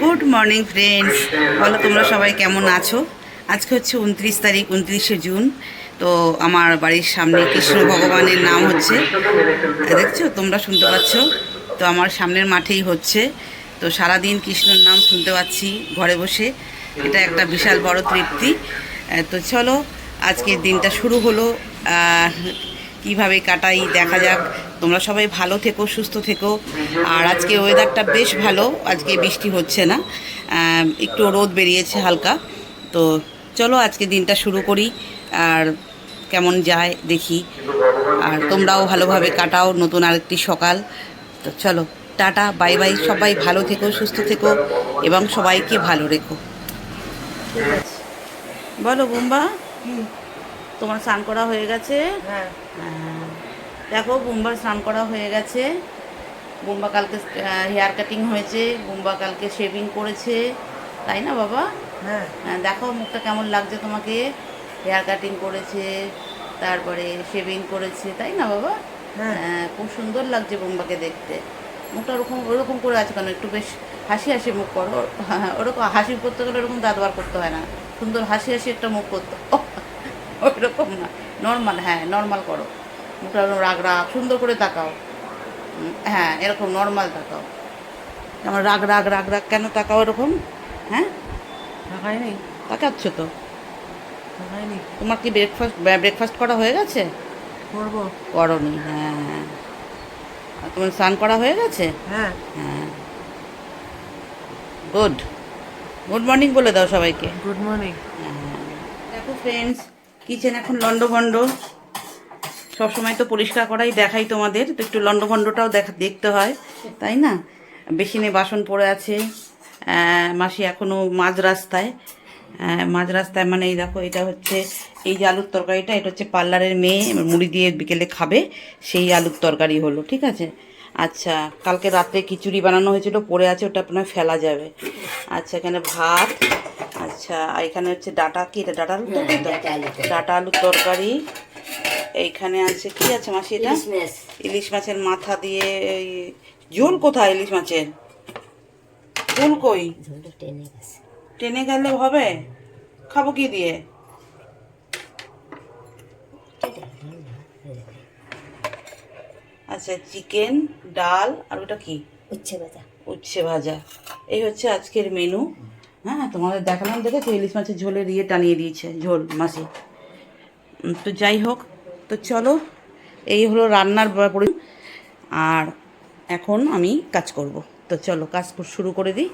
Good morning friends বলো তোমরা সবাই কেমন আছো? আজকে হচ্ছে উনত্রিশ তারিখ, উনত্রিশে জুন। তো আমার বাড়ির সামনে কৃষ্ণ ভগবানের নাম হচ্ছে। দেখছ? তোমরা শুনতে পাচ্ছ? তো আমার সামনের মাঠেই হচ্ছে। তো সারাদিন কৃষ্ণর নাম শুনতে পাচ্ছি ঘরে বসে। এটা একটা বিশাল বড় তৃপ্তি। তো চলো, আজকের দিনটা শুরু হলো। কীভাবে কাটাই দেখা যাক। তোমরা সবাই ভালো থেকো, সুস্থ থেকো। আর আজকে ওয়েদারটা বেশ ভালো, আজকে বৃষ্টি হচ্ছে না। একটু রোদ বেরিয়েছে হালকা। তো চলো আজকে দিনটা শুরু করি, আর কেমন যায় দেখি। আর তোমরাও ভালোভাবে কাটাও, নতুন আরেকটি সকাল। তো চলো, টাটা বাই বাই সবাই ভালো থেকো, সুস্থ থেকো, এবং সবাইকে ভালো রেখো। বলো, বুম্বা। তোমার স্নান করা হয়ে গেছে। হ্যাঁ। হ্যাঁ। দেখো বুম্বার স্নান করা হয়ে গেছে। বুম্বা কালকে হেয়ার কাটিং হয়েছে। বুম্বা কালকে শেভিং করেছে। তাই না বাবা? হ্যাঁ। হ্যাঁ, দেখো মুখটা কেমন লাগছে তোমাকে। হেয়ার কাটিং করেছে তারপরে শেভিং করেছে তাই না বাবা? হ্যাঁ। হ্যাঁ, খুব সুন্দর লাগছে বুম্বাকে দেখতে। মুখটা ওরকম ওরকম করে আছে কেন? একটু বেশ হাসি হাসি মুখ করো। ওরকম হাসি করতে গেলে ওরকম দাঁত বার করতে হয় না। সুন্দর হাসি হাসি একটা মুখ করতে ওইরকম না। নর্মাল হ্যাঁ নর্মাল করো। মুখটা রাগ রাগ সুন্দর করে তাকাও। হ্যাঁ এরকম নর্মাল তাকাও। আমার রাগ রাগ রাগ রাগ কেন তাকাও এরকম? হ্যাঁ? ঢাকায় নেই। তাকাচ্ছ তো। তোমার কি ব্রেকফাস্ট ব্রেকফাস্ট করা হয়ে গেছে? করব। করনি হ্যাঁ। আর তোমার স্নান করা হয়ে গেছে? হ্যাঁ। হ্যাঁ। গুড গুড মর্নিং বলে দাও সবাইকে। গুড মর্নিং দেখো ফ্রেন্ডস কিচেন এখন লন্ডভন্ড। সবসময় তো পরিষ্কার করাই দেখাই তোমাদের, তো একটু লন্ডভন্ডটাও দেখা, দেখতে হয়, তাই না? বেসিনে বাসন পড়ে আছে মাসি এখনও মাঝ রাস্তায় মাঝ রাস্তায় মানে এই দেখো, এটা হচ্ছে এই যে আলুর তরকারিটা, এটা হচ্ছে পার্লারের মেয়ে, মুড়ি দিয়ে বিকেলে খাবে, সেই আলুর তরকারি হলো, ঠিক আছে? আচ্ছা কালকে রাত্রে খিচুড়ি বানানো হয়েছিল পড়ে আছে ওটা আপনার ফেলা যাবে। আচ্ছা এখানে ভাত আচ্ছা আর এখানে হচ্ছে ডাটা কি এটা ডাটা আলুর তরকারি? ডাটা আলুর তরকারি। এইখানে আছে কি আছে মাসি এটা? ইলিশ মাছের মাথা দিয়ে এই ঝোল কোথায় ইলিশ মাছের? ঝোল কই? টেনে গেলে হবে? খাব কি দিয়ে? আচ্ছা চিকেন ডাল আর ওটা কি? উচ্ছে ভাজা। উচ্ছে ভাজা। এই হচ্ছে আজকের মেনু হ্যাঁ তোমাদের দেখালাম দেখেছ? ইলিশ মাছের ঝোলের ইয়ে টানিয়ে দিয়েছে ঝোল মাসি তো যাই হোক তো চলো এই হলো রান্নার পরি আর এখন আমি কাজ করব। তো চলো কাজ শুরু করে দিই।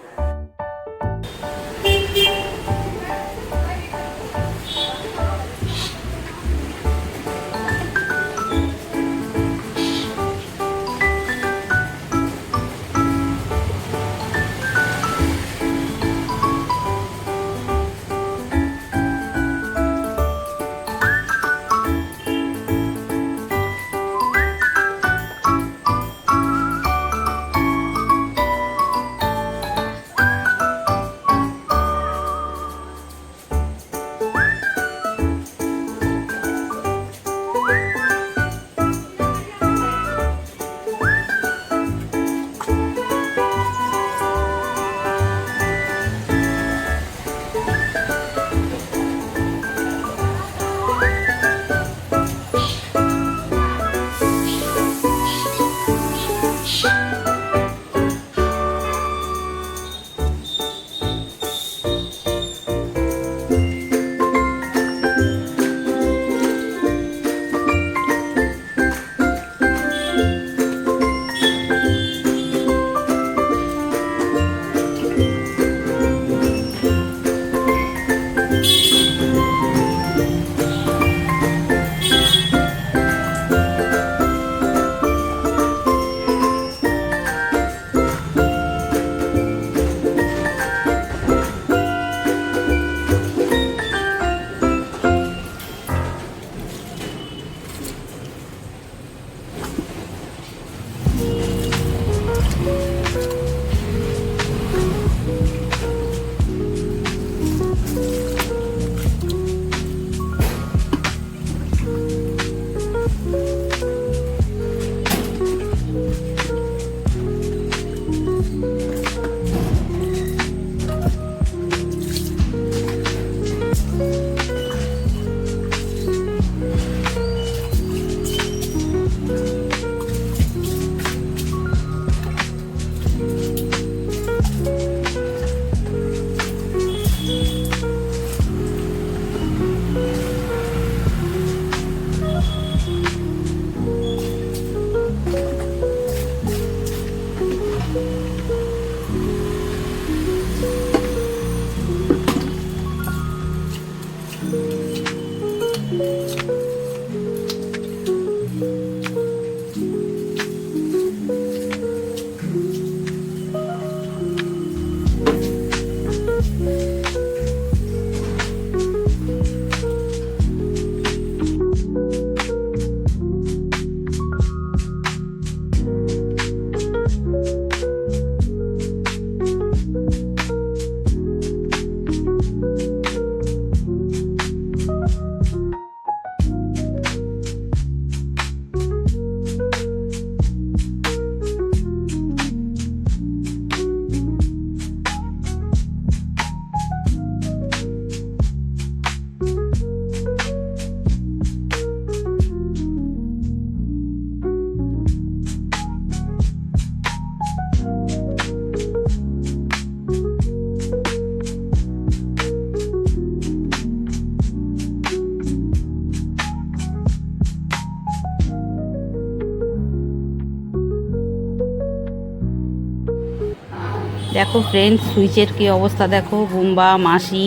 দেখো ফ্রেন্ডস সুইচের কি অবস্থা দেখো, বুম্বা, মাসি,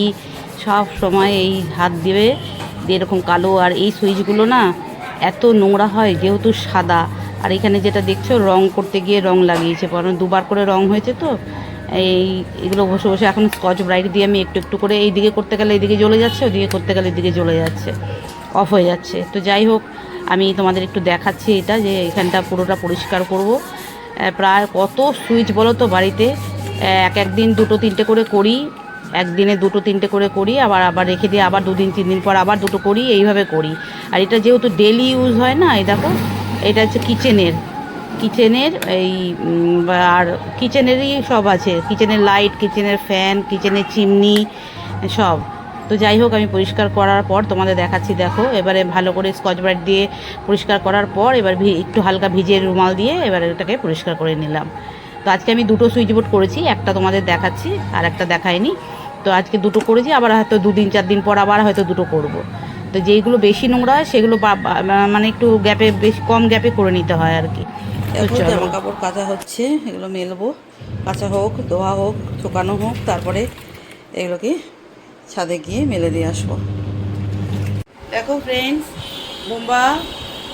সব সময় এই হাত দিয়ে এরকম কালো। আর এই সুইচগুলো না এত নোংরা হয়, যেহেতু সাদা। আর এখানে যেটা দেখছ, রং করতে গিয়ে রং লাগিয়েছে। কারণ দুবার করে রং হয়েছে তো, এই এগুলো বসে বসে এখন স্কচ ব্রাইট দিয়ে আমি একটু একটু করে এইদিকে করতে গেলে এইদিকে জ্বলে যাচ্ছে, ওদিকে করতে গেলে এদিকে জ্বলে যাচ্ছে। অফ হয়ে যাচ্ছে। তো যাই হোক, আমি তোমাদের একটু দেখাচ্ছি এটা, যে এখানটা পুরোটা পরিষ্কার করব। প্রায় কত সুইচ বলো তো বাড়িতে? এক এক দিন দুটো তিনটে করে করি একদিনে দুটো তিনটে করে করি, আবার আবার রেখে দিয়ে আবার দুদিন, তিন দিন পর আবার দুটো করি, এইভাবে করি। আর এটা যেহেতু ডেলি ইউজ হয় না, এই দেখো, এটা হচ্ছে কিচেনের কিচেনের এই আর কিচেনেরই সব আছে। কিচেনের লাইট কিচেনের ফ্যান কিচেনের চিমনি সব। তো যাই হোক, আমি পরিষ্কার করার পর তোমাদের দেখাচ্ছি, দেখো, এবারে ভালো করে স্কচ ব্রাইট দিয়ে পরিষ্কার করার পর, এবার একটু হালকা ভিজে রুমাল দিয়ে এবার এটাকে পরিষ্কার করে নিলাম। তো আজকে আমি দুটো সুইচ বোর্ড করেছি একটা তোমাদের দেখাচ্ছি আর একটা দেখাইনি। তো আজকে দুটো করেছি আবার হয়তো দুদিন চার দিন পর আবার হয়তো দুটো করব। তো যেইগুলো বেশি নোংরা হয় সেগুলো মানে একটু গ্যাপে বেশি কম গ্যাপে করে নিতে হয় আর কি। জামা কাপড় কাচা হচ্ছে এগুলো মেলবো। কাঁচা হোক ধোয়া হোক শুকানো হোক তারপরে এগুলোকে ছাদে গিয়ে মেলে দিয়ে আসব। দেখো ফ্রেন্ডস বোম্বা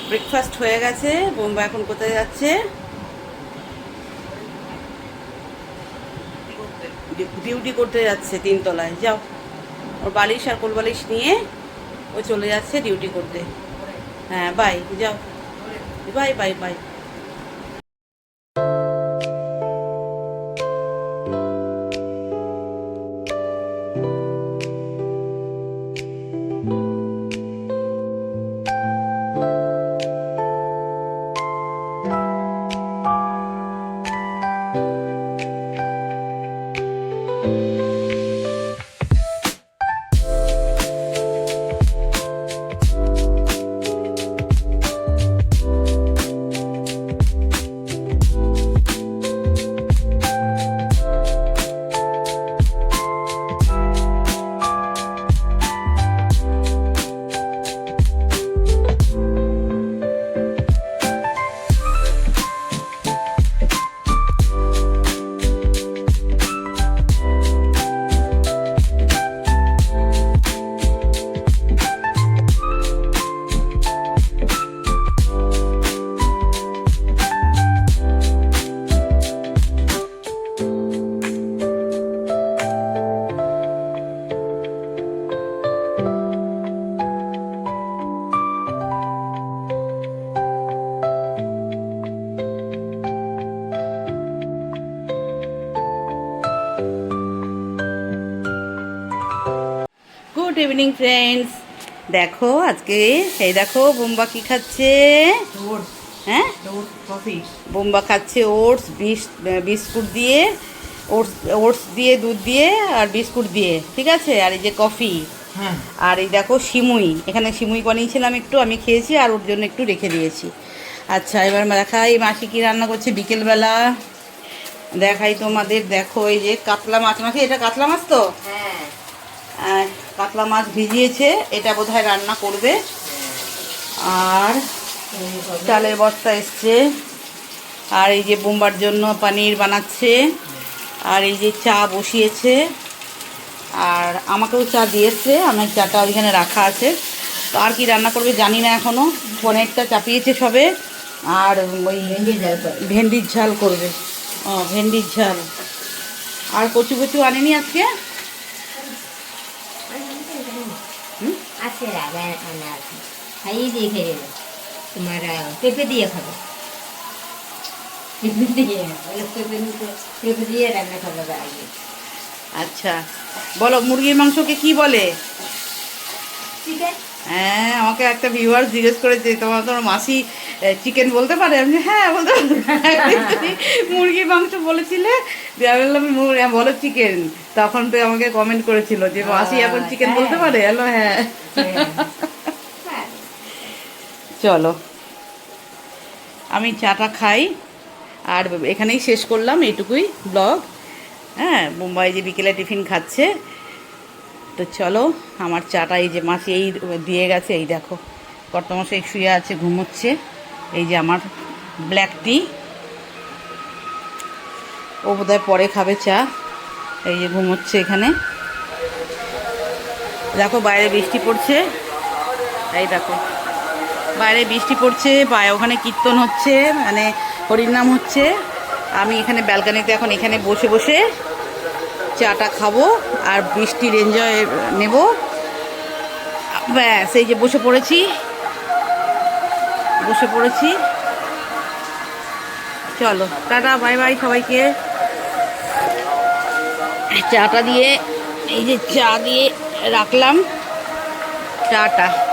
ব্রেকফাস্ট হয়ে গেছে। বোম্বা এখন কোথায় যাচ্ছে? ডিউটি করতে যাচ্ছে তিনতলায়, যাও। ওর বালিশ আর কোল বালিশ নিয়ে ও চলে যাচ্ছে ডিউটি করতে। হ্যাঁ বাই যাও। Bye bye bye good evening friends দেখো আজকে এই দেখো বোম্বা কি খাচ্ছে? হ্যাঁ? কফি বোম্বা খাচ্ছে ওটস বিস্কুট দিয়ে ওটস ওটস দিয়ে দুধ দিয়ে আর বিস্কুট দিয়ে ঠিক আছে? আর এই যে কফি। হ্যাঁ। আর এই দেখো সিমুই। এখানে সিমুই বানিয়েছিলাম একটু আমি খেয়েছি আর ওর জন্য একটু রেখে দিয়েছি। আচ্ছা এবার দেখাই মাসি কি রান্না করছে বিকেলবেলা? দেখাই তোমাদের দেখো এই যে কাতলা মাছ। মাসি এটা কাতলা মাছ তো? হ্যাঁ। কাতলা মাছ ভিজিয়েছে এটা বোধহয় রান্না করবে। আর চালের বস্তা এসছে। আর এই যে বোম্বার জন্য পনির বানাচ্ছে। আর এই যে চা বসিয়েছে। আর আমাকেও চা দিয়েছে আমার চাটা ওইখানে রাখা আছে। তো আর কি রান্না করবে জানি না এখনও পনিরটা চাপিয়েছে সবে। আর ওই ভেন্ডির ঝাল করবে। ও ভেন্ডির ঝাল। আর কচু কচু আনেনি আজকে? আছে রাগা আনা আছে খাইয়ে দিয়ে খেয়ে নেবে। তোমার পেঁপে দিয়ে খাবে। পেঁপে দিয়ে পেঁপে পেঁপে দিয়ে রান্না খাবে আগে। আচ্ছা। বলো মুরগির মাংসকে কি বলে? হ্যাঁ আমাকে একটা ভিউয়ার জিজ্ঞেস করেছে তোমার তোমার মাসি চিকেন বলতে পারে? আমি হ্যাঁ বলতে মুরগির মাংস বলেছিলে? আমি বললাম হ্যাঁ, বলো চিকেন তখন তো আমাকে কমেন্ট করেছিল যে মাসি এখন চিকেন বলতে পারে? হ্যালো হ্যাঁ হ্যাঁ। চলো। আমি চাটা খাই। আর এখানেই শেষ করলাম এইটুকুই ব্লগ। হ্যাঁ মুম্বাই যে বিকেলে টিফিন খাচ্ছে। তো চলো আমার চাটা এই যে মাসি এই দিয়ে গেছে এই দেখো। কর্তমশাই শুয়ে আছে ঘুমোচ্ছে। এই যে আমার ব্ল্যাক টি ও বোধহয় পরে খাবে চা। এই যে ঘুমোচ্ছে এখানে। দেখো বাইরে বৃষ্টি পড়ছে। এই দেখো। বাইরে বৃষ্টি পড়ছে বা ওখানে কীর্তন হচ্ছে মানে হরিনাম হচ্ছে। আমি এখানে ব্যালকানিতে এখন এখানে বসে বসে চাটা খাব আর বৃষ্টির এনজয় নেব। ব্যাস, এই যে বসে পড়েছি। বসে পড়েছি। চলো, টাটা, বাই বাই সবাইকে। চাটা দিয়ে, এই যে চা দিয়ে রাখলাম। টাটা।